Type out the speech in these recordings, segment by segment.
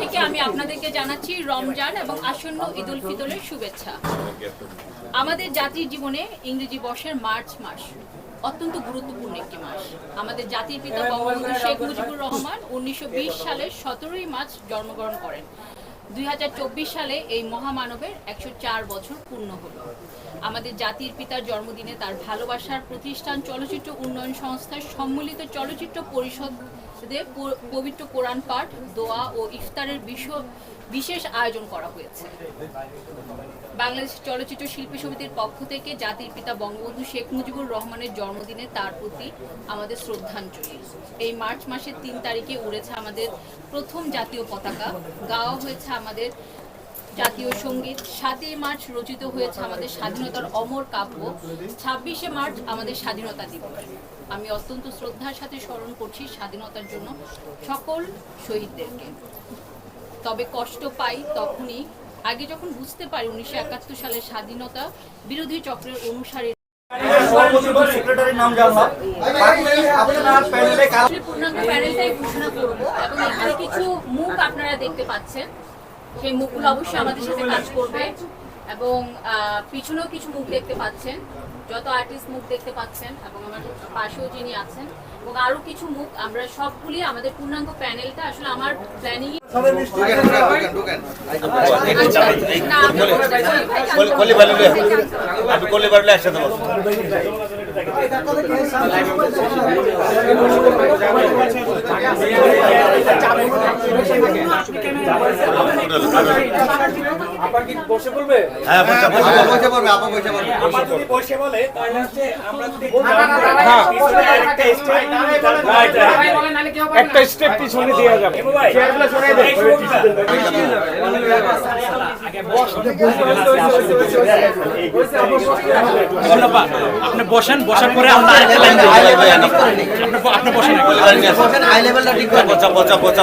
থেকে আমি আপনাদেরকে জানাচ্ছি রমজান এবং আসন্ন ঈদ উল ফিতরের শুভেচ্ছা আমাদের জাতির জীবনে ইংরেজি বর্ষের মার্চ মাস। অত্যন্ত গুরুত্বপূর্ণ একটি মাস। আমাদের জাতির পিতা বঙ্গবন্ধু শেখ মুজিবুর রহমান উনিশশো সালের সতেরোই মার্চ জন্মগ্রহণ করেন। দুই হাজার চব্বিশ সালে এই মহামানবের একশো চার বছর পূর্ণ হল। আমাদের জাতির পিতার জন্মদিনে তার ভালোবাসার প্রতিষ্ঠান চলচ্চিত্র উন্নয়ন সংস্থার সম্মিলিত চলচ্চিত্র পরিষদে প- পবিত্র কোরআন পাঠ, দোয়া ও ইফতারের বিশেষ আয়োজন করা হয়েছে। বাংলাদেশ চলচ্চিত্র শিল্পী সমিতির পক্ষ থেকে জাতির পিতা বঙ্গবন্ধু শেখ মুজিবুর রহমানের জন্মদিনে তার প্রতি আমাদের শ্রদ্ধাঞ্জলি। এই মার্চ মাসের তিন তারিখে উড়েছে আমাদের প্রথম জাতীয় পতাকা। গাওয়া হয়েছে আমাদের জাতীয় সংগীত। সাতই মার্চ রচিত হয়েছে আমাদের স্বাধীনতার অমর কাব্য। ছাব্বিশে মার্চ আমাদের স্বাধীনতা দিবস। আমি অত্যন্ত শ্রদ্ধার সাথে স্মরণ করছি স্বাধীনতার জন্য সকল শহীদদেরকে। তবে কষ্ট পাই তখনই। আগে যখন বুঝতে পারি উনিশশো একাত্তর সালের স্বাধীনতা বিরোধী চক্রের অনুসারী পূর্ণাঙ্গ প্যানেলটাই ঘোষণা করব এবং এখানে কিছু মুখ আপনারা দেখতে পাচ্ছেন। সেই মুখগুলো অবশ্যই আমাদের সাথে কাজ করবে এবং আহ, পিছনেও কিছু মুখ দেখতে পাচ্ছেন যত আর্টিস্ট মুখ দেখতে পাচ্ছেন এবং আমার পাশেও যিনি আছেন এবং আরও কিছু মুখ আমরা সবগুলি আমাদের পূর্ণাঙ্গ প্যানেলটা আসলে আমার প্ল্যানিং আপনি আপনার হ্যাঁ একটা স্টেপ পিছনে দেওয়া যাবে আপনি বসেন বসার পরে আমরা আরেকটা লাইন আপনি বসেন হাই লেভেলটা ঠিক করে বসে বসে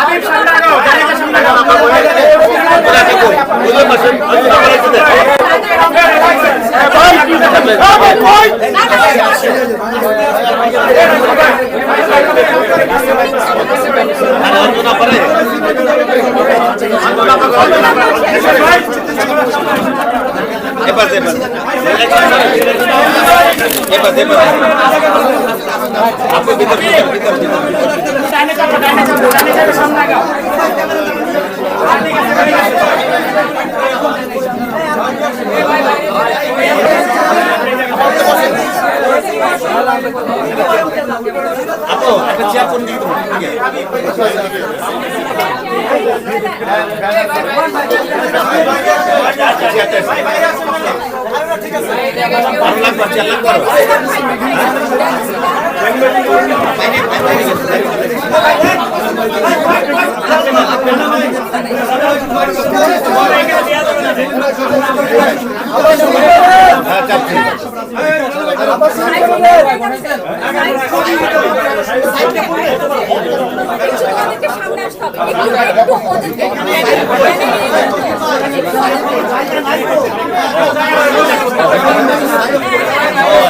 হাবিব সামনে আগাও জায়গা সামনে আগাও এবার পাশে এবার পাশে আপনি ভিতর ভিতর ভিতর ভিতর। সাথে আছে সাথে আছে দেখ সামনে সাথে আছে দেখ একটু একটু চাপা সাথে হও